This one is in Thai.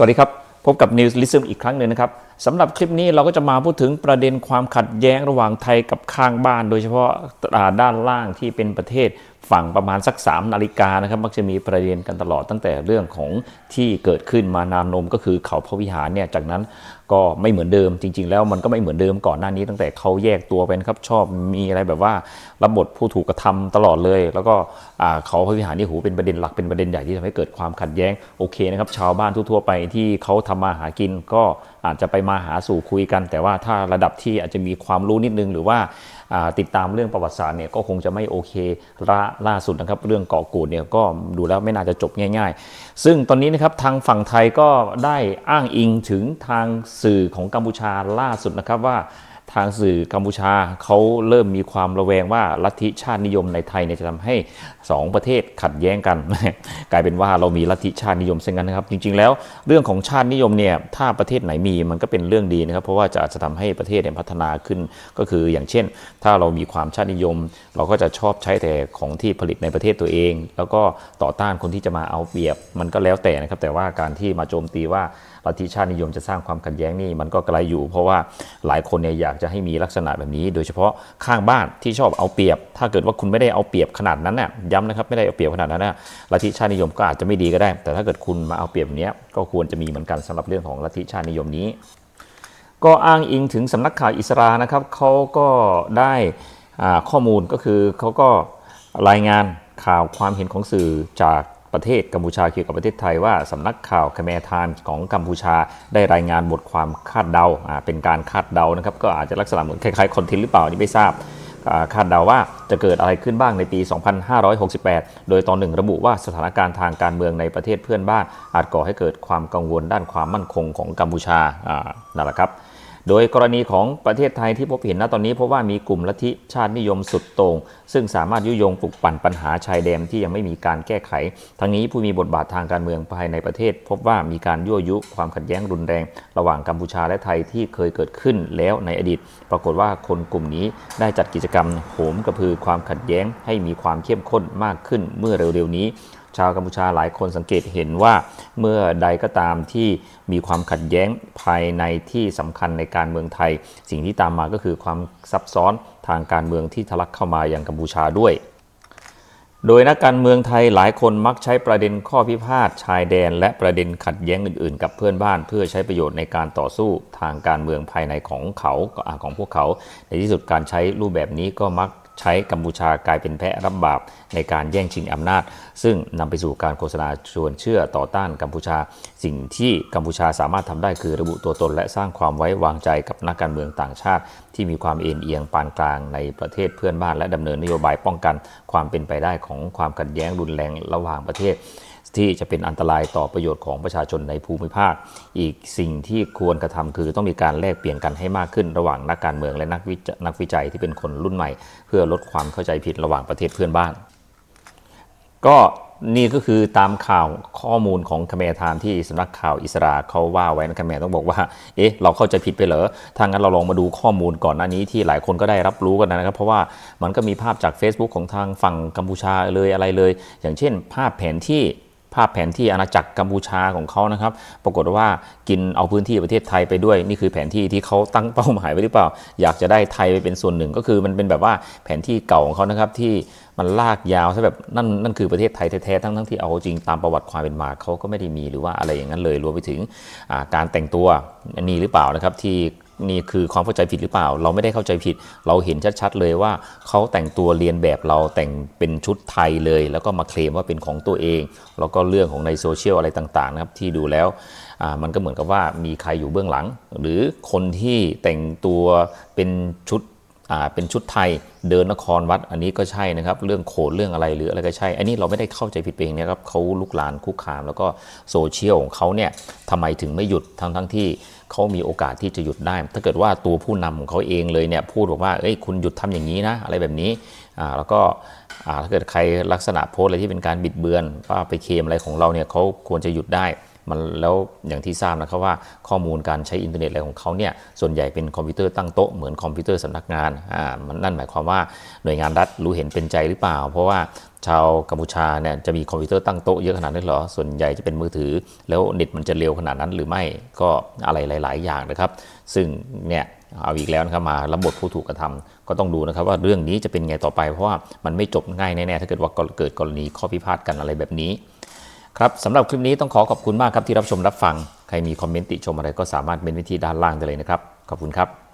สวัสดีครับ พบกับ News l i s m อีกครั้งหนึ่งนะครับ สำหรับคลิปนี้เราก็จะมาพูดถึงประเด็นความขัดแย้งระหว่างไทยกับข้างบ้าน โดยเฉพาะอ่าด้านล่างที่เป็นประเทศฝั่งประมาณสัก 3 นาฬิกานะครับมักจะมีประเด็นกันตลอดตั้งแต่เรื่องของที่เกิดขึ้นมานานนมก็คือเขาพระวิหารเนี่ยจากนั้นก็ไม่เหมือนเดิมจริง ๆ แล้วมันก็ไม่เหมือนเดิมก่อนหน้านี้ตั้งแต่เขาแยกตัวไปนครับชอบมีอะไรแบบว่ารับบทผู้ถูกกระทำตลอดเลย แล้วก็เขาพระวิหารนี่หูเป็นประเด็นหลักเป็นประเด็นใหญ่ที่ทำให้เกิดความขัดแย้งโอเคนะครับชาวบ้านทั่วๆไปที่เขาทำมาหากินก็อาจจะไปมาหาสู่คุยกัน แต่ว่าถ้าระดับที่อาจจะมีความรู้นิดนึง หรือว่าติดตามเรื่องประวัติศาสตร์เนี่ยก็คงจะไม่โอเคล่าล่าสุดนะครับเรื่องเกาะกูดเนี่ยก็ดูแล้วไม่น่าจะจบง่าย ๆ ซึ่งตอนนี้นะครับทางฝั่งไทยก็ได้อ้างอิงถึงทางสื่อของกัมพูชาล่าสุดนะครับว่า ทางสื่อกัมพูชาเขาเริ่มมีความระแวงว่าลัทธิชาตินิยมในไทยเนี่ยจะทำให้ 2 ประเทศขัดแย้งกัน กลายเป็นว่าเรามีลัทธิชาตินิยมเช่นกันนะครับ จริง ๆ แล้วเรื่องของชาตินิยมเนี่ยถ้าประเทศไหนมีมันก็เป็นเรื่องดีนะครับ เพราะว่าจะจะทำให้ประเทศเนี่ยพัฒนาขึ้นก็คืออย่างเช่น ถ้าเรามีความชาตินิยม เราก็จะชอบใช้แต่ของที่ผลิตในประเทศตัวเอง แล้วก็ต่อต้านคนที่จะมาเอาเปรียบมันก็แล้วแต่นะครับแต่ว่าการที่มาโจมตีว่า ลัทธิชาตินิยมจะสร้างความขัดแย้งนี่มันก็ไกลอยู่ เพราะว่าหลายคนเนี่ยอยากจะให้มีลักษณะแบบนี้ โดยเฉพาะข้างบ้านที่ชอบเอาเปรียบ ถ้าเกิดว่าคุณไม่ได้เอาเปรียบขนาดนั้นน่ะย้ำนะครับไม่ได้เอาเปรียบขนาดนั้นน่ะลัทธิชาตินิยมก็อาจจะไม่ดีก็ได้ แต่ถ้าเกิดคุณมาเอาเปรียบเนี้ยก็ควรจะมีเหมือนกันสำหรับเรื่องของลัทธิชาตินิยมนี้ ก็อ้างอิงถึงสำนักข่าวอิสรานะครับเขาก็ได้ข้อมูลก็คือเขาก็รายงานข่าวความเห็นของสื่อจาก ประเทศกัมพูชาเกี่ยวกับประเทศไทยว่าสำนักข่าวคแมทานของกัมพูชาได้รายงานบทความคาดเดาอ่าเป็นการคาดเดานะครับก็อาจจะลักษณะเหมือนคล้ายๆคอนเทนต์หรือเปล่านี่ไม่ทราบคาดเดาว่าจะเกิดอะไรขึ้นบ้างในปี 2568 โดยตอนหนึ่งระบุว่าสถานการณ์ทางการเมืองในประเทศเพื่อนบ้าน อาจก่อให้เกิดความกังวลด้านความมั่นคงของกัมพูชาอ่านั่นแหละครับ โดยกรณีของประเทศไทยที่พบเห็นณตอนนี้เพราะว่ามีกลุ่มลัทธิชาตินิยมสุดโต่งซึ่งสามารถยุยงปลุกปั่นปัญหาชายแดนที่ยังไม่มีการแก้ไข ทั้งนี้ผู้มีบทบาททางการเมืองภายในประเทศ พบว่ามีการยั่วยุความขัดแย้งรุนแรง ระหว่างกัมพูชาและไทยที่เคยเกิดขึ้นแล้วในอดีต ปรากฏว่าคนกลุ่มนี้ได้จัดกิจกรรมโหมกระพือความขัดแย้งให้มีความเข้มข้นมากขึ้นเมื่อเร็วๆนี้ ชาวกัมพูชาหลายคนสังเกตเห็นว่าเมื่อใดก็ตามที่มีความขัดแย้งภายในที่สำคัญในการเมืองไทย สิ่งที่ตามมาก็คือความซับซ้อนทางการเมืองที่ทะลักเข้ามาอย่างกัมพูชาด้วย โดยนักการเมืองไทยหลายคนมักใช้ประเด็นข้อพิพาทชายแดน และประเด็นขัดแย้งอื่นๆ กับเพื่อนบ้าน เพื่อใช้ประโยชน์ในการต่อสู้ทางการเมืองภายในของเขาอ่าของพวกเขา ในที่สุดการใช้รูปแบบนี้ก็มัก ใช้กัมพูชากลายเป็นแพะรับบาปในการแย่งชิงอำนาจ ซึ่งนำไปสู่การโฆษณาชวนเชื่อต่อต้านกัมพูชา สิ่งที่กัมพูชาสามารถทำได้คือระบุตัวตน และสร้างความไว้วางใจกับนักการเมืองต่างชาติ ที่มีความเอ็นเอียงปานกลางในประเทศเพื่อนบ้านและดำเนินนโยบายป้องกันความเป็นไปได้ของความขัดแย้งรุนแรงระหว่างประเทศ ที่จะเป็นอันตรายต่อประโยชน์ของประชาชนในภูมิภาค อีกสิ่งที่ควรกระทำคือต้องมีการแลกเปลี่ยนกันให้มากขึ้นระหว่างนักการเมืองและนักวิจนักวิจัยที่เป็นคนรุ่นใหม่ เพื่อลดความเข้าใจผิดระหว่างประเทศเพื่อนบ้าน ก็นี่ก็คือตามข่าวข้อมูลของคเมทามที่สำนักข่าวอิสราเขาว่าไว้นะคเมต้องบอกว่า เอ๊ะ เราเข้าใจผิดไปเหรอ ถ้างั้นเราลองมาดูข้อมูลก่อนหน้านี้ที่หลายคนก็ได้รับรู้กันนะครับ เพราะว่ามันก็มีภาพจาก Facebook ของทางฝั่งกัมพูชาเลยอะไรเลย อย่างเช่น ภาพแผนที่ ภาพแผนที่อาณาจักรกัมพูชาของเขานะครับ ปรากฏว่ากินเอาพื้นที่ประเทศไทยไปด้วย นี่คือแผนที่ที่เขาตั้งเป้าหมายไว้หรือเปล่า อยากจะได้ไทยไปเป็นส่วนหนึ่ง ก็คือมันเป็นแบบว่าแผนที่เก่าของเขานะครับที่มันลากยาวซะแบบนั่นนั่นคือประเทศไทยแท้ๆทั้งทั้งที่เอาจริงตามประวัติความเป็นมาเขาก็ไม่ได้มีหรือว่าอะไรอย่างนั้นเลยรวมไปถึงการแต่งตัวนนี้หรือเปล่านะครับที่ นี่คือความเข้าใจผิดหรือเปล่า เราไม่ได้เข้าใจผิด เราเห็นชัดๆเลยว่าเขาแต่งตัวเรียนแบบเราแต่งเป็นชุดไทยเลย แล้วก็มาเคลมว่าเป็นของตัวเอง แล้วก็เรื่องของในโซเชียลอะไรต่างๆนะครับที่ดูแล้วมันก็เหมือนกับว่ามีใครอยู่เบื้องหลัง หรือคนที่แต่งตัวเป็นชุด เป็นชุดไทยเดินนครวัดอันนี้ก็ใช่นะครับ เรื่องโขนเรื่องอะไรหรืออะไรก็ใช่ อันนี้เราไม่ได้เข้าใจผิดไปเองนะครับเขาลุกลานคุกคาม แล้วก็โซเชียลของเขาเนี่ยทำไมถึงไม่หยุดทั้งทั้งที่เขามีโอกาสที่จะหยุดได้ ถ้าเกิดว่าตัวผู้นำของเขาเองเลยเนี่ยพูดบอกว่าเอ้ยคุณหยุดทำอย่างนี้นะอะไรแบบนี้อ่าแล้วก็อ่าถ้าเกิดใครลักษณะโพสอะไรที่เป็นการบิดเบือนว่าไปเคมอะไรของเราเนี่ยเขาควรจะหยุดได้ มันแล้วอย่างที่ทราบนะครับว่าข้อมูลการใช้อินเทอร์เน็ตอะไรของเขาเนี่ยส่วนใหญ่เป็นคอมพิวเตอร์ตั้งโต๊ะเหมือนคอมพิวเตอร์สำนักงานอ่ามันนั่นหมายความว่าหน่วยงานรัฐรู้เห็นเป็นใจหรือเปล่า เพราะว่าชาวกัมพูชาเนี่ยจะมีคอมพิวเตอร์ตั้งโต๊ะเยอะขนาดนั้นเหรอ ส่วนใหญ่จะเป็นมือถือ แล้วเน็ตมันจะเร็วขนาดนั้นหรือไม่ก็อะไรหลาย ๆ อย่างนะครับ ซึ่งเนี่ยเอาอีกแล้วนะครับมารับบทผู้ถูกกระทำก็ต้องดูนะครับว่าเรื่องนี้จะเป็นไงต่อไป เพราะว่ามันไม่จบง่ายแน่ ๆ ถ้าเกิดว่าเกิดกรณีข้อพิพาทกันอะไรแบบนี้ ครับสำหรับคลิปนี้ต้องขอขอบคุณมากครับที่รับชมรับฟัง ใครมีคอมเมนต์ติชมอะไรก็สามารถเป็นวิธีด้านล่างได้เลยนะครับ ขอบคุณครับ